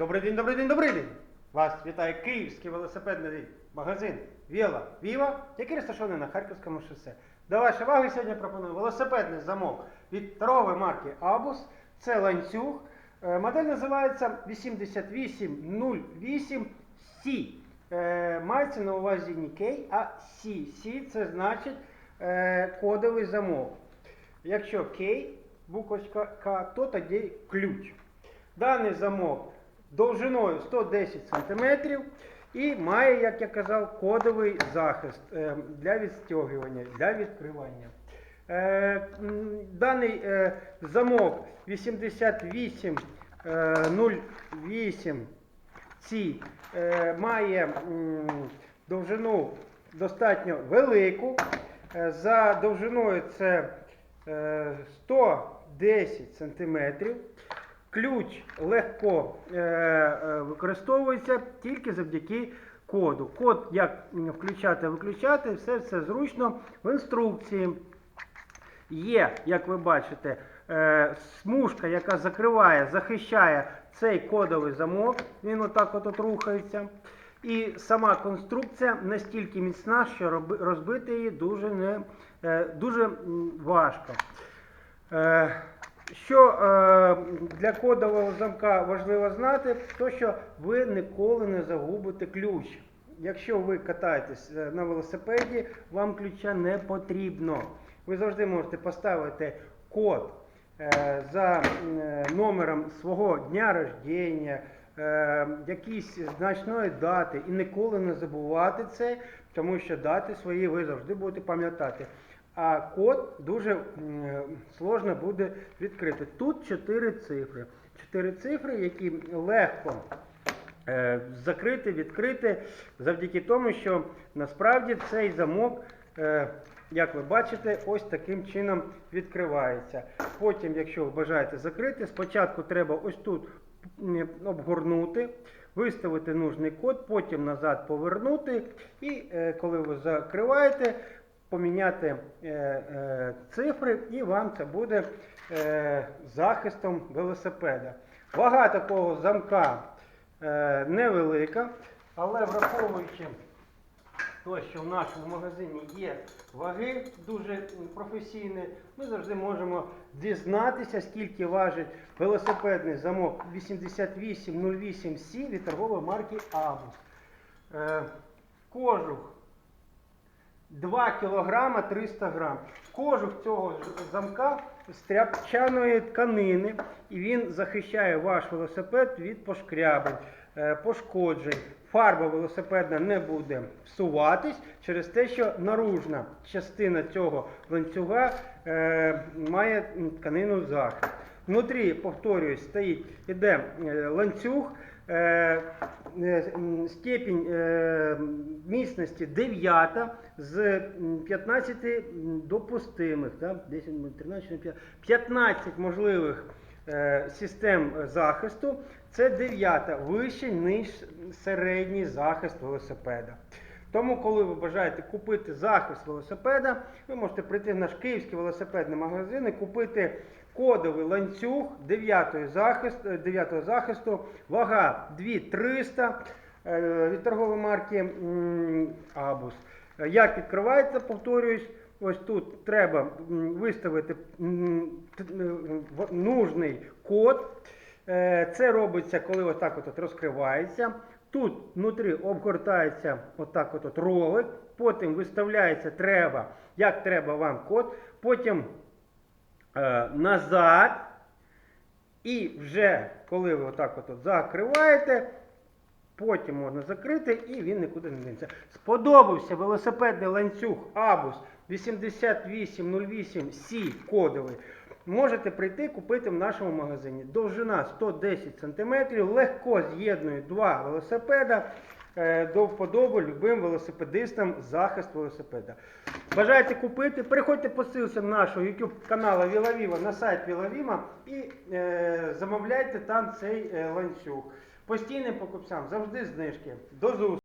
Добрий день, добрий день, добрий день! Вас вітає київський велосипедний магазин Віла Віва, який розташований на Харківському шосе. До вашої уваги сьогодні пропоную велосипедний замок від торгової марки Абус. Це ланцюг. Е, Модель називається 8808C. Е, Мається на увазі не K, а C. C це значить е, кодовий замок. Якщо K, буквочка К, то тоді ключ. Даний замок довжиною 110 см і має, як я казав, кодовий захист е, для відстягування, для відкривання. Е, Даний е, замок 8808 ці має довжину достатньо велику. За довжиною це е, 110 см. Ключ легко е, е, використовується тільки завдяки коду. Код, як включати, виключати, все це зручно в інструкції. Є, як ви бачите, е, смужка, яка закриває, захищає цей кодовий замок. Він отак от, рухається. І сама конструкція настільки міцна, що розбити її дуже, не, дуже важко. Що е, для кодового замка важливо знати, то що ви ніколи не загубите ключ. Якщо ви катаєтесь е, на велосипеді, вам ключа не потрібно. Ви завжди можете поставити код е, за номером свого дня рождення, якісь значної дати і ніколи не забувати це, тому що дати свої ви завжди будете пам'ятати. А код дуже сложно буде відкрити. Тут чотири цифри. Чотири цифри, які легко е, закрити, відкрити, завдяки тому, що насправді цей замок, е, як ви бачите, ось таким чином відкривається. Потім, якщо ви бажаєте закрити, спочатку треба ось тут обгорнути, виставити нужний код, потім назад повернути, і е, коли ви закриваєте, поміняти е, е, цифри, і вам це буде е, захистом велосипеда. Вага такого замка невелика, але враховуючи те, що в нашому магазині є ваги дуже професійні, ми завжди можемо дізнатися, скільки важить велосипедний замок 8808C від торгової марки. Е, кожух 2 кг 300 грам. Кожух цього замка з тряпчаної тканини, і він захищає ваш велосипед від пошкрябень, е, пошкоджень. Фарба велосипедна не буде всуватись через те, що наружна частина цього ланцюга е, має тканину захист. Внутрі, повторююсь, стоїть іде е, ланцюг. Степінь міцності 9 з 15 допустимих, да? 10, 13, 15, 15 можливих е, систем захисту. Це 9 вище, ніж середній захист велосипеда. Тому, коли ви бажаєте купити захист велосипеда, ви можете прийти в наш київський велосипедний магазин і купити кодовий ланцюг 9 захист, 9 захисту, вага 2300 е, від торгової марки Абус. Е, Як відкривається, повторююсь, ось тут треба виставити е, нужний код. Е, Це робиться, коли отак от, розкривається. Тут внутрі обгортається отак от, ролик, потім виставляється треба, як треба вам код, потім е, назад. І вже коли ви отак от, от закриваєте, потім можна закрити і він нікуди не дінеться. Сподобався велосипедний ланцюг Абус 8808 c кодовий. Можете прийти купити в нашому магазині. Довжина 110 см, легко з'єднує два велосипеда. е, До вподоби любим велосипедистам захист велосипеда. Бажаєте купити? Переходьте по ссылці нашого YouTube каналу Вілавіва на сайт Вілавіма і е, замовляйте там цей е, ланцюг. Постійним покупцям завжди знижки. До зустрічі!